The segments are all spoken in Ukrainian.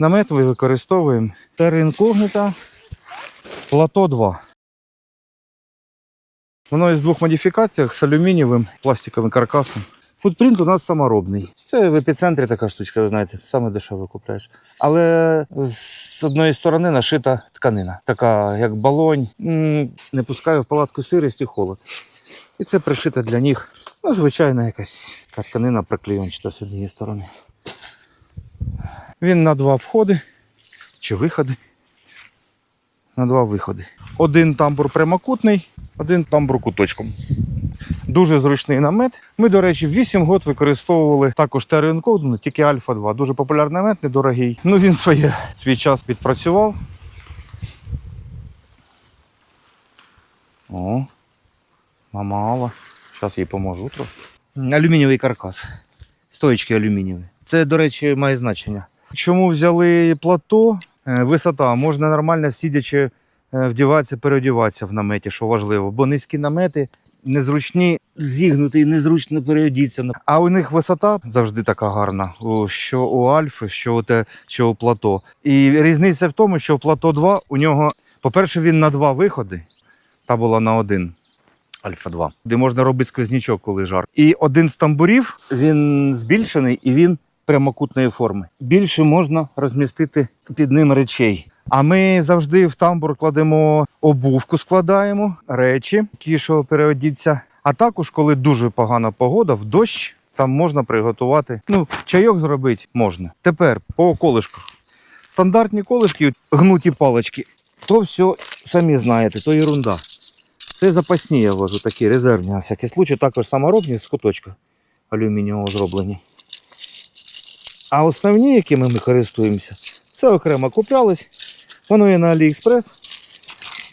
намет ми використовуємо Incognita Plateau 2. Воно є з двох модифікаціях з алюмінієвим пластиковим каркасом. Футпринт у нас саморобний. Це в епіцентрі така штучка, ви знаєте, саме дешево купляєш. Але з одної сторони нашита тканина, така як балонь, не пускає в палатку сирість і холод. І це пришита для них ну, звичайна якась тканина приклеєнчата з однієї сторони. Він на два входи чи виходи. На два виходи. Один тамбур прямокутний, один тамбур куточком. Дуже зручний намет. Ми, до речі, 8 років використовували також Terra ну, тільки Альфа 2. Дуже популярний намет, недорогий. Ну він своє свій час відпрацював. О, мама Зараз їй поможу трохи. Алюмінієвий каркас. Стоїчки алюмінієві. Це, до речі, має значення. Чому взяли плато? Е, Висота. Можна нормально сидячи е, вдіватися, переодіватися в наметі, що важливо. Бо низькі намети незручні зігнути і незручно переодіться. А у них висота завжди така гарна, що у Альфи, що у, те, що у плато. І різниця в тому, що плато 2 у нього, по-перше, він на два виходи, та була на один. Альфа 2, де можна робити сквознячок, коли жар. І один з тамбурів він збільшений і він прямокутної форми. Більше можна розмістити під ним речей. А ми завжди в тамбур кладемо обувку, складаємо речі, ті, що переодіться. А також, коли дуже погана погода, в дощ там можна приготувати. Ну, чайок зробити можна. Тепер по колишках. Стандартні колишки, гнуті палички, то все самі знаєте, то ерунда. Це запасні я вожу, такі резервні на всякий случай, також саморобні з куточка алюмінієвого зроблені. А основні, якими ми користуємося, це окремо куплялись. Воно є на AliExpress,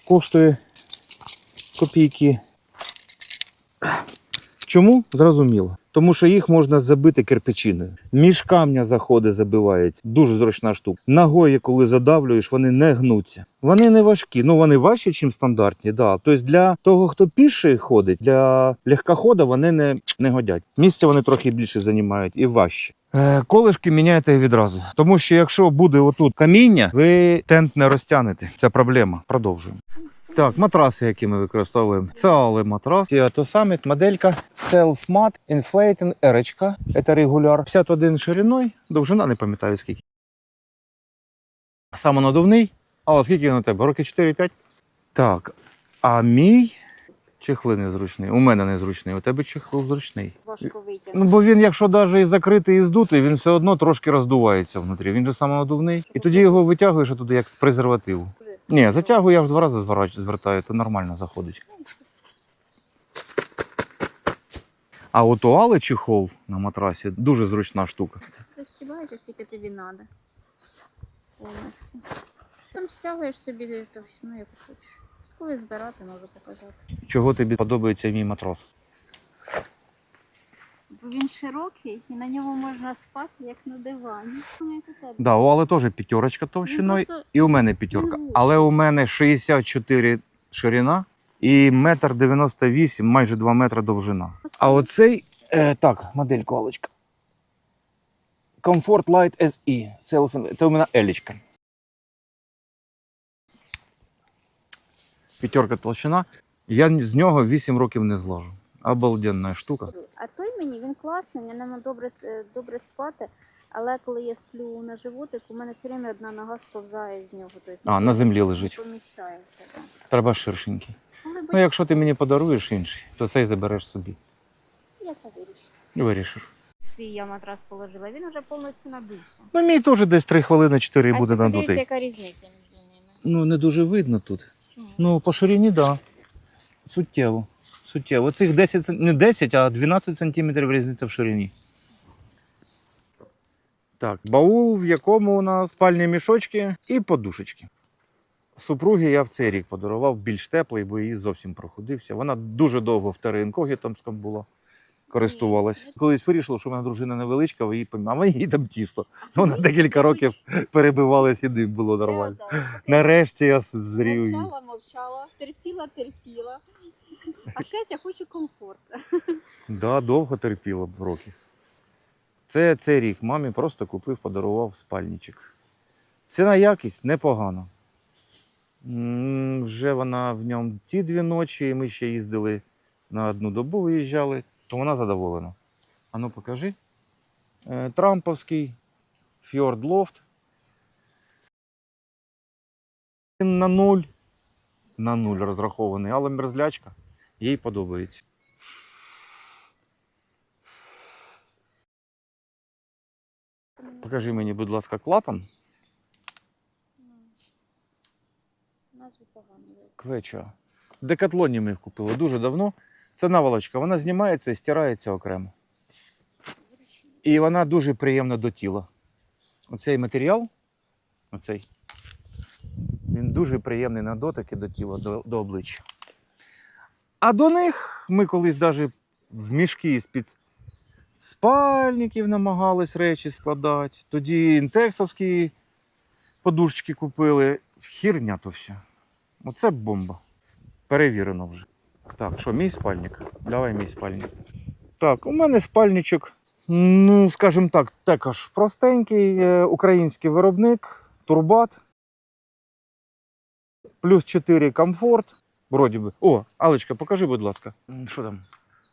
коштує копійки. Чому? Зрозуміло. Тому що їх можна забити кирпичиною. Між камня заходи забивається. Дуже зручна штука. Ногою, коли задавлюєш, вони не гнуться. Вони не важкі. Ну вони важчі, ніж стандартні. Да. Тобто для того, хто піший ходить, для легкохода вони не, не годять. Місце вони трохи більше займають і важче. Е, Колишки міняйте відразу. Тому що якщо буде отут каміння, ви тент не розтягнете. Це проблема. Продовжуємо. Так, матраси, які ми використовуємо. Це але матрас. Саме моделька Self Mat Inflating R. Це регуляр. 51 шириною, довжина не пам'ятаю скільки. Самонадувний. А скільки він у тебе? Роки 4-5? Так. А мій чехли незручний. У мене незручний, у тебе чехол зручний. Важко Ну, витягнути. бо він, якщо навіть і закритий і здутий, він все одно трошки роздувається внутрі. Він же самонадувний. І тоді його витягуєш туди як з презервативу. Ні, затягую я в два рази звертаю, то нормально заходить. А от у Али чехол на матрасі дуже зручна штука. Ти скільки тобі треба. Повністю. Там стягуєш собі товщину, яку хочеш. Коли збирати, можу показати. Чого тобі подобається мій матрас? Бо він широкий і на ньому можна спати, як на дивані. Ну, як у тебе. Да, у Али теж п'ятерочка товщиною, Він просто і у мене п'ятерка. Він. Але у мене 64 ширина і метр 98, майже 2 метри довжина. А оцей, е, так, модель колочка. Comfort Light SE. Self, це у мене елічка. П'ятерка толщина. Я з нього 8 років не зложу. Обалденна штука. А той мені він класний, мені нема добре, е, добре спати. Але коли я сплю на животик, у мене все время одна нога сповзає з нього. Тобто А, на землі лежить. Поміщається. Треба ширшенький. Але Ну, якщо ти мені подаруєш інший, то цей забереш собі. я це вирішу. Вирішиш. Свій я матрас положила, він вже повністю надувся. Ну, мій теж десь 3 хвилини 4 а буде ще подивіться, надутий. яка різниця між ними. Ну, не дуже видно тут. Ну, по ширині, так. Да. Суттєво. Суттєво. Цих 10, не 10, а 12 сантиметрів різниця в ширині. Так, баул, в якому у нас спальні мішочки і подушечки. Супругі я в цей рік подарував більш теплий, бо її зовсім проходився. Вона дуже довго в теренкогітомськом була, користувалась. Колись вирішила, що вона дружина невеличка, ви її пом- а ми її там тісно. Вона декілька років перебивалась і дим було нормально. Нарешті я зрів її. Мовчала, мовчала, терпіла, терпіла. А зараз я хочу комфорт. Да, довго терпіла б років. Це цей рік мамі просто купив, подарував спальничок. Ціна якість непогана. Вже вона в ньому ті дві ночі, і ми ще їздили на одну добу, виїжджали, то вона задоволена. А ну покажи. Е, Трамповський Loft. Він на нуль. На нуль розрахований, але мерзлячка. Їй подобається. Покажи мені, будь ласка, клапан. Назву погано. Квеча. В Декатлоні ми їх купили дуже давно. Це наволочка, вона знімається і стирається окремо. І вона дуже приємна до тіла. Оцей матеріал, оцей, він дуже приємний на дотики до тіла, до, до обличчя. А до них ми колись навіть в мішки з-під спальників намагались речі складати. Тоді інтексовські подушечки купили. Хірня то все. Оце бомба. Перевірено вже. Так, що, мій спальник? Давай мій спальник. Так, у мене спальничок, ну, скажімо так, також простенький, е, український виробник, турбат. Плюс 4 комфорт. Вроді би. О, Алечка, покажи, будь ласка. Що там?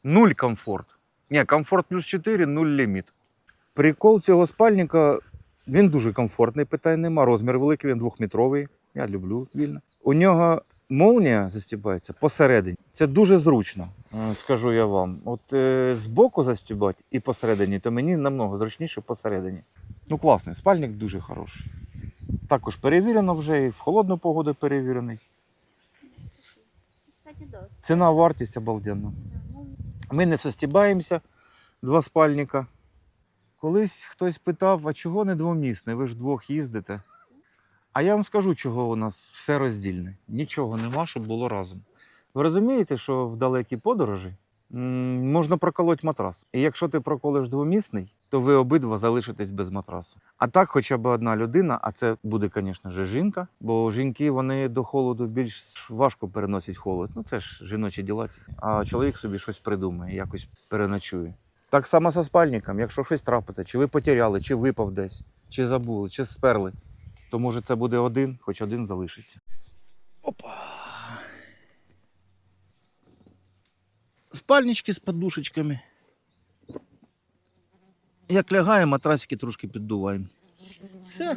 Нуль комфорт. Ні, комфорт плюс 4, нуль ліміт. Прикол цього спальника, він дуже комфортний, питань нема. Розмір великий, він двохметровий. Я люблю вільно. У нього молнія застібається посередині. Це дуже зручно, е, скажу я вам. От е, збоку застібати і посередині, то мені намного зручніше посередині. Ну, класний, спальник дуже хороший. Також перевірено вже і в холодну погоду перевірений. Ціна вартість обалденна. Ми не застібаємося, два спальника. Колись хтось питав, а чого не двомісне? Ви ж двох їздите. А я вам скажу, чого у нас все роздільне. Нічого нема, щоб було разом. Ви розумієте, що в далекій подорожі можна проколоти матрас. І якщо ти проколиш двомісний, то ви обидва залишитесь без матрасу. А так, хоча б одна людина, а це буде, звісно ж, жінка, бо жінки вони до холоду більш важко переносять холод. Ну це ж жіночі ділаці. А чоловік собі щось придумає, якось переночує. Так само со спальником, якщо щось трапиться, чи ви потеряли, чи випав десь, чи забули, чи сперли, то може це буде один, хоч один залишиться. Опа. Спальнички з подушечками. Як лягаємо, матрасики трошки піддуваємо. Все.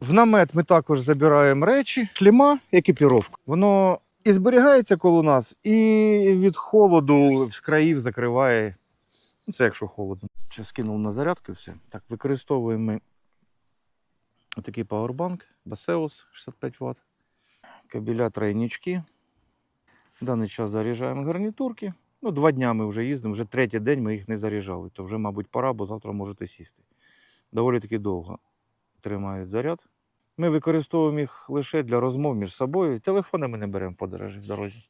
В намет ми також забираємо речі, шліма, екіпіровку. Воно і зберігається коло нас, і від холоду з країв закриває. Це якщо холодно. Ще скинув на зарядку все. Так, використовуємо ми такий пауербанк Baseus 65 Вт. Кабеля тройнички. В даний час заряджаємо гарнітурки. Ну, два дня ми вже їздимо, вже третій день ми їх не заряджали. То вже, мабуть, пора, бо завтра можете сісти. Доволі таки довго тримають заряд. Ми використовуємо їх лише для розмов між собою. Телефони ми не беремо подорожі в дорозі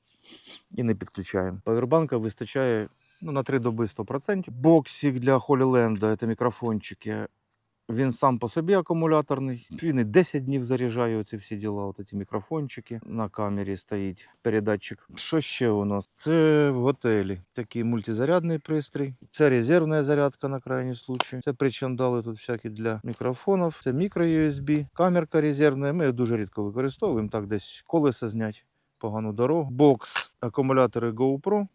і не підключаємо. Павербанка вистачає ну, на 3 доби 100%. Боксик для Холіленда, це мікрофончики. Він сам по собі акумуляторний. Він і 10 днів заряджає ці всі діла, от ці мікрофончики. На камері стоїть передатчик. Що ще у нас? Це в готелі. Такий мультизарядний пристрій. Це резервна зарядка на крайній случай. Це причандали тут всякі для мікрофонів. Це мікро-USB, камерка резервна. Ми її дуже рідко використовуємо. Так десь колеса зняти, погану дорогу. Бокс, акумулятори GoPro,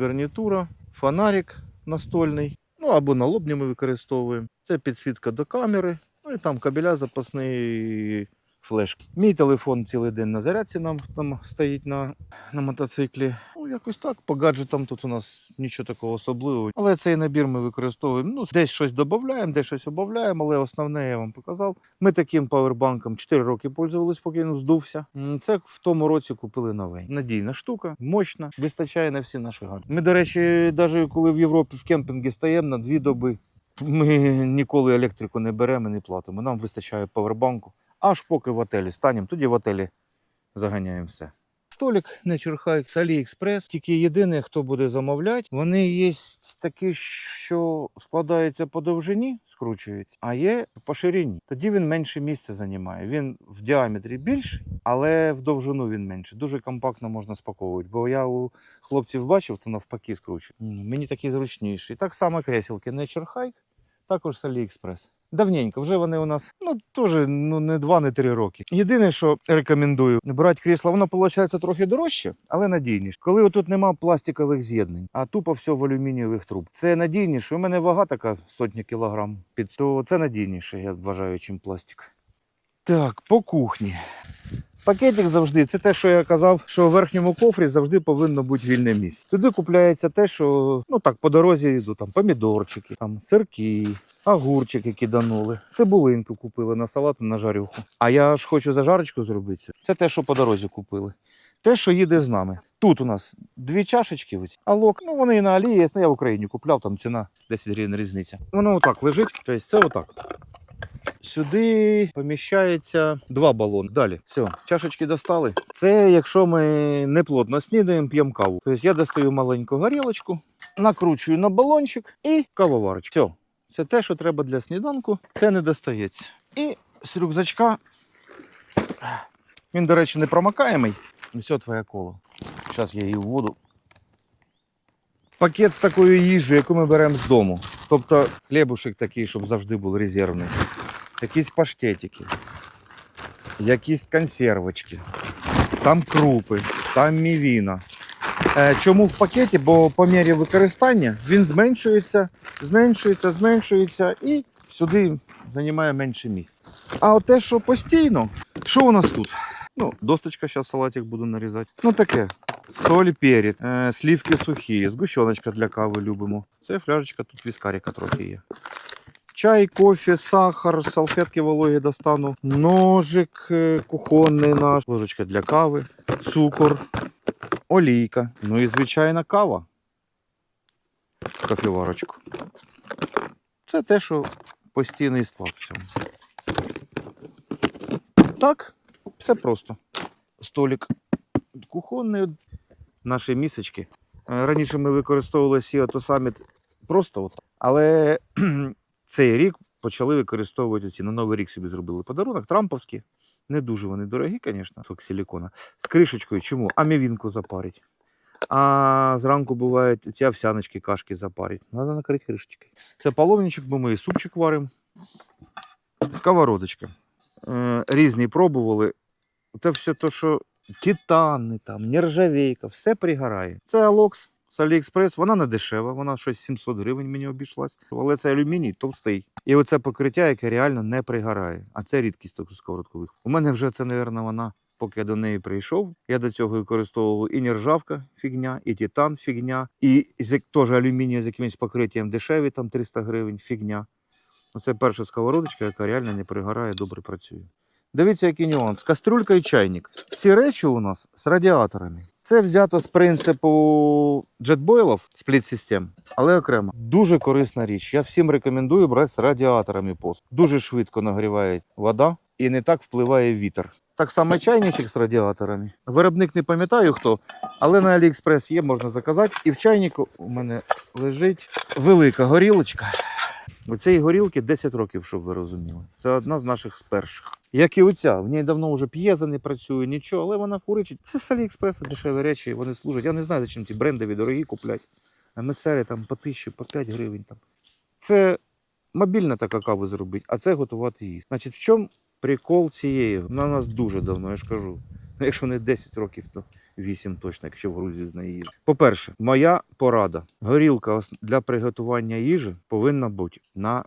гарнітура, фонарик настольний. Ну або налобні ми використовуємо. Це підсвітка до камери. Ну і там кабеля запасний флешки. Мій телефон цілий день на зарядці нам там стоїть на, на мотоциклі. Ну, якось так. По гаджетам тут у нас нічого такого особливого. Але цей набір ми використовуємо. Ну, десь щось додаємо, десь щось обавляємо, але основне я вам показав. Ми таким павербанком 4 роки пользувались, поки він здувся. Це в тому році купили новий. Надійна штука, мощна, вистачає на всі наші гаджети. Ми, до речі, навіть коли в Європі в кемпінгі стаємо на дві доби, ми ніколи електрику не беремо і не платимо. Нам вистачає павербанку. Аж поки в отелі станемо, тоді в отелі заганяємо все. Столик Nature Hike з AliExpress. Тільки єдине, хто буде замовляти, вони є такі, що складаються по довжині, скручуються, а є по ширині. Тоді він менше місця займає. Він в діаметрі більший, але в довжину він менше. Дуже компактно можна спаковувати. Бо я у хлопців бачив, то навпаки скручують. Мені такий зручніший. Так само креселки Nature Hike. також з AliExpress. Давненько, вже вони у нас ну теж ну не два, не три роки. Єдине, що рекомендую брати крісло, воно виходить трохи дорожче, але надійніше. Коли отут нема пластикових з'єднань, а тупо все в алюмінієвих труб. Це надійніше. У мене вага така сотня кілограм. Під то це надійніше, я вважаю, чим пластик. Так, по кухні. Пакетик завжди це те, що я казав, що в верхньому кофрі завжди повинно бути вільне місце. Туди купляється те, що ну так по дорозі йдуть, там помідорчики, там сирки, огурчики киданули, цибулинку купили на салат на жарюху. А я ж хочу зажарочку зробити. Це те, що по дорозі купили. Те, що їде з нами. Тут у нас дві чашечки, ось, а лок, ну вони і на Алії, ну я в Україні купляв, там ціна 10 гривень різниця. Воно отак лежить, тобто це отак. Сюди поміщається два балони. Далі, все, чашечки достали. Це якщо ми не плотно снідаємо, п'ємо каву. Тобто я достаю маленьку горілочку, накручую на балончик і кавоварочку. Все, це те, що треба для сніданку. Це не достається. І з рюкзачка. Він, до речі, не промокаємий. Все твоє коло. Зараз я її в воду. Пакет з такою їжею, яку ми беремо з дому. Тобто хлібушек такий, щоб завжди був резервний якісь паштетики, якісь консервочки, там крупи, там мівіна. Е, Чому в пакеті? Бо по мірі використання він зменшується, зменшується, зменшується і сюди займає менше місця. А от те, що постійно, що у нас тут? Ну, досточка, зараз салатик буду нарізати. Ну таке. Соль, перець, е, слівки сухі, згущеночка для кави любимо. Це фляжечка, тут віскаріка трохи є. Чай, кофе, сахар, салфетки вологі достану, ножик е, кухонний наш, ложечка для кави, цукор, олійка. Ну і звичайна кава. Кофеварочку. Це те, що постійний склад всьому. Так, все просто. Столик кухонний, наші місочки. Е, Раніше ми використовували Сіато Summit просто от. Але цей рік почали використовувати ці на новий рік собі зробили подарунок. Трамповські. Не дуже вони дорогі, звісно, сок силікона. З кришечкою. Чому? А запарить. А зранку бувають ці овсяночки, кашки запарить. Треба накрити кришечкою. Це половничок, бо ми і супчик варимо. Сковородочка. Е, різні пробували. Це все те, що титани, там, нержавейка, все пригорає. Це Алокс з Аліекспрес, вона не дешева, вона щось 700 гривень мені обійшлась. Але це алюміній товстий. І оце покриття, яке реально не пригорає. А це рідкість таких сковородкових. У мене вже це, мабуть, вона. Поки я до неї прийшов, я до цього використовував і нержавка фігня, і титан фігня, і теж алюміній з якимось покриттям дешеві, там 300 гривень, фігня. Оце перша сковородочка, яка реально не пригорає, добре працює. Дивіться, який нюанс. Кастрюлька і чайник. Ці речі у нас з радіаторами. Це взято з принципу джетбойлов, спліт-систем, але окремо. Дуже корисна річ. Я всім рекомендую брати з радіаторами пост. Дуже швидко нагріває вода і не так впливає вітер. Так само чайничок з радіаторами. Виробник не пам'ятаю хто, але на AliExpress є, можна заказати. І в чайнику у мене лежить велика горілочка. У цієї горілки 10 років, щоб ви розуміли. Це одна з наших з перших. Як і оця, в ній давно вже п'єза не працює, нічого, але вона куричить. Це з Аліекспреса дешеві речі, вони служать. Я не знаю, за чим ці брендові дорогі куплять. МСРи там по тисячу, по 5 гривень. Там. Це мобільна така кава зробить, а це готувати їсти. Значить, в чому прикол цієї? Вона нас дуже давно, я ж кажу. Ну, Якщо не 10 років, то 8 точно, якщо в Грузії з неї їжі. По-перше, моя порада. Горілка для приготування їжі повинна бути на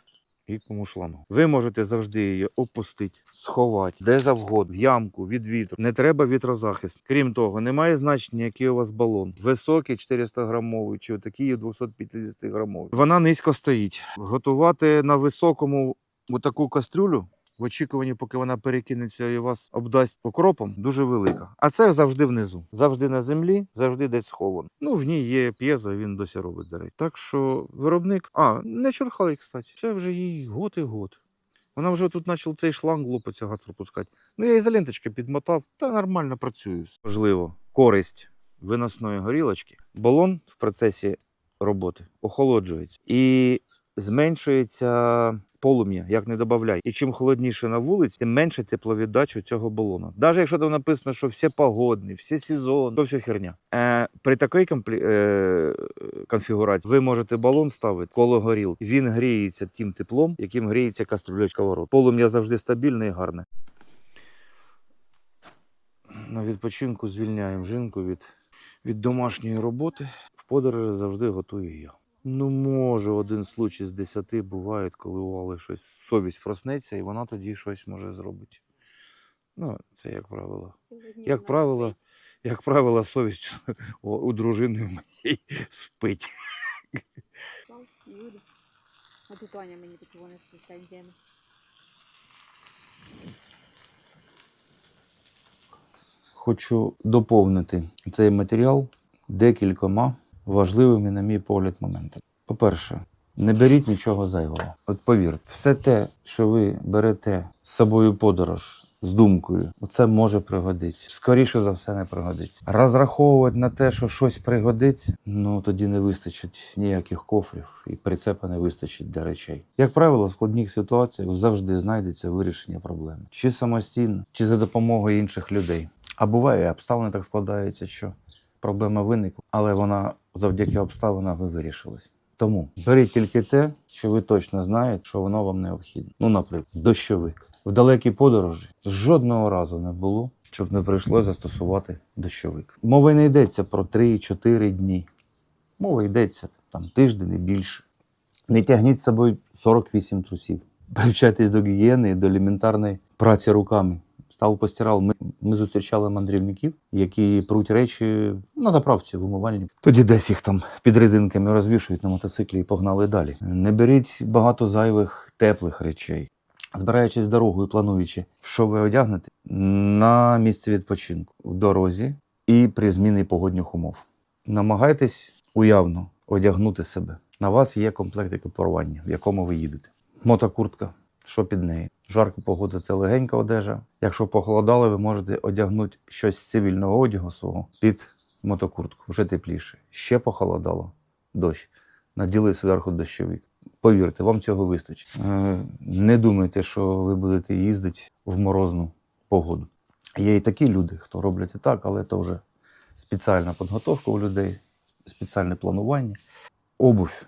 якому шлангу. Ви можете завжди її опустити, сховати, де завгодно, в ямку, від вітру. Не треба вітрозахист. Крім того, немає значення, який у вас балон. Високий 400 грамовий чи такий 250 грамовий. Вона низько стоїть. Готувати на високому отаку кастрюлю в очікуванні, поки вона перекинеться і вас обдасть окропом, дуже велика. А це завжди внизу, завжди на землі, завжди десь сховано. Ну, в ній є п'єза, він досі робить речі. Так що виробник, а не чурхали, кстати. Це вже їй год і год. Вона вже тут почав цей шланг лопаться газ пропускати. Ну я ізоленточки підмотав, та нормально працює. все. Важливо, користь виносної горілочки. Балон в процесі роботи охолоджується і зменшується полум'я, як не додай. І чим холодніше на вулиці, тим менше тепловіддачу цього балона. Навіть якщо там написано, що все погодні, всі сезон, то все херня. Е, при такій комплі... е, конфігурації ви можете балон ставити коло горіл. Він гріється тим теплом, яким гріється кастрюлечка ворот. Полум'я завжди стабільне і гарне. На відпочинку звільняємо жінку від, від домашньої роботи. В подорожі завжди готую я. Ну, може, один случай з десяти буває, коли у Али щось совість проснеться, і вона тоді щось може зробити. Ну, це як правило. Сьогодні Як правило, спить. Як правило, совість у, у дружини моєї спить. А тут Аня мені тут вони спустять Хочу доповнити цей матеріал декількома важливими, на мій погляд, моментами. По-перше, не беріть нічого зайвого. От повірте, все те, що ви берете з собою подорож з думкою, це може пригодитися. Скоріше за все, не пригодиться. Розраховувати на те, що щось пригодиться, ну тоді не вистачить ніяких кофрів, і прицепа не вистачить для речей. Як правило, в складних ситуаціях завжди знайдеться вирішення проблеми, чи самостійно, чи за допомогою інших людей. А буває, обставини так складаються, що проблема виникла, але вона завдяки обставинам ви вирішилась. Тому беріть тільки те, що ви точно знаєте, що воно вам необхідно. Ну, наприклад, дощовик. В далекій подорожі жодного разу не було, щоб не прийшлося застосувати дощовик. Мова не йдеться про 3-4 дні. Мова йдеться там тиждень і більше. Не тягніть з собою 48 трусів. Привчайтесь до гігієни і до елементарної праці руками. Став постирав. Ми, ми зустрічали мандрівників, які пруть речі на заправці в умивальні. Тоді десь їх там під резинками розвішують на мотоциклі і погнали далі. Не беріть багато зайвих теплих речей. Збираючись дорогою, плануючи, що ви одягнете на місце відпочинку в дорозі і при зміні погодних умов. Намагайтесь уявно одягнути себе. На вас є комплект екіпірування, в якому ви їдете. Мотокуртка, що під нею. Жарка погода це легенька одежа. Якщо похолодало, ви можете одягнути щось з цивільного одягу свого під мотокуртку, вже тепліше. Ще похолодало, дощ. Наділи зверху дощовик. Повірте, вам цього вистачить. Е, Не думайте, що ви будете їздити в морозну погоду. Є і такі люди, хто роблять і так, але це вже спеціальна підготовка у людей, спеціальне планування. Обувь.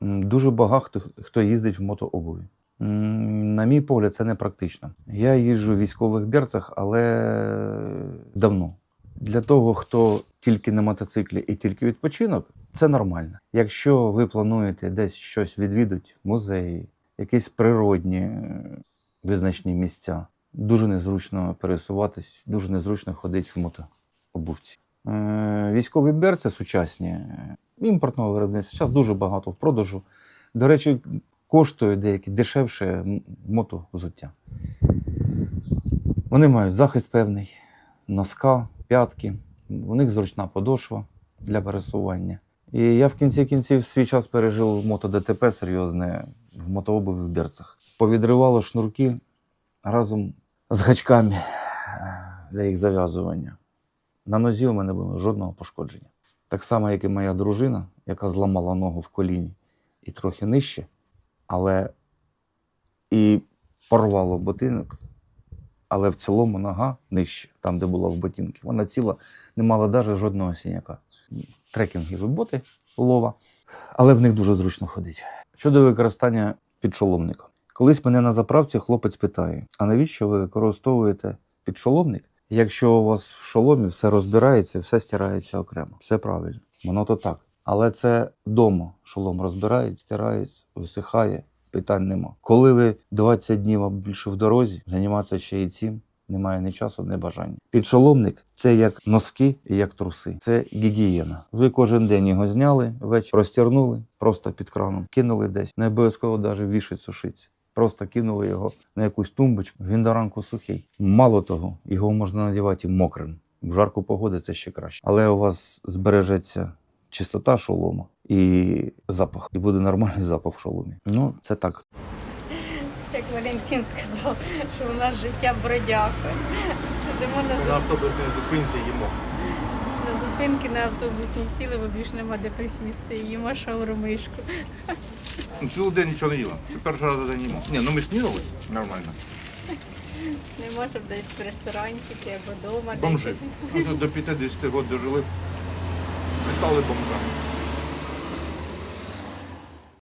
Дуже багато хто, хто їздить в мотообуві. На мій погляд, це не практично. Я їжджу в військових берцах, але давно. Для того, хто тільки на мотоциклі і тільки відпочинок, це нормально. Якщо ви плануєте десь щось відвідати, музеї, якісь природні е, визначні місця, дуже незручно пересуватись, дуже незручно ходити в мотообувці. Е, Військові берці сучасні, е, імпортного виробництва, зараз дуже багато в продажу. До речі, коштують деякі дешевше мотовзуття. Вони мають захист певний, носка, п'ятки, у них зручна подошва для пересування. І я в кінці кінців свій час пережив мото-ДТП серйозне в мотообуві в берцах. Повідривало шнурки разом з гачками е, для їх зав'язування. На нозі у мене було жодного пошкодження. Так само, як і моя дружина, яка зламала ногу в коліні і трохи нижче, але і порвало ботинок, але в цілому нога нижче, там, де була в ботинки. Вона ціла, не мала навіть жодного сіняка. Трекінгові боти лова, але в них дуже зручно ходить. Щодо використання підшоломника. Колись мене на заправці хлопець питає: а навіщо ви використовуєте підшоломник, якщо у вас в шоломі все розбирається, все стирається окремо? Все правильно, воно то так. Але це дома шолом розбирається, стирається, висихає, питань нема. Коли ви 20 днів або більше в дорозі, займатися ще і цим немає ні часу, ні бажання. Підшоломник це як носки і як труси. Це гігієна. Ви кожен день його зняли, ввечері розтягнули, просто під краном, кинули десь. Не обов'язково навіть вішать сушиться. Просто кинули його на якусь тумбочку, він до ранку сухий. Мало того, його можна надівати і мокрим. В жарку погоди це ще краще. Але у вас збережеться чистота шолома і запах. І буде нормальний запах в шоломі. Ну, це так. Як Валентин сказав, що у нас життя бродяга. Сидимо на На автобусній зупинці їмо. На зупинки на автобусні сіли, бо більш нема де присісти. Їмо шаурмишку. Ну, Цілий день нічого не їла. Це перший раз за день їмо. Ні, ну ми снідали нормально. Нема, щоб десь в ресторанчики або вдома. Бомжи. Ну, тут до 50 років дожили. 到了东山。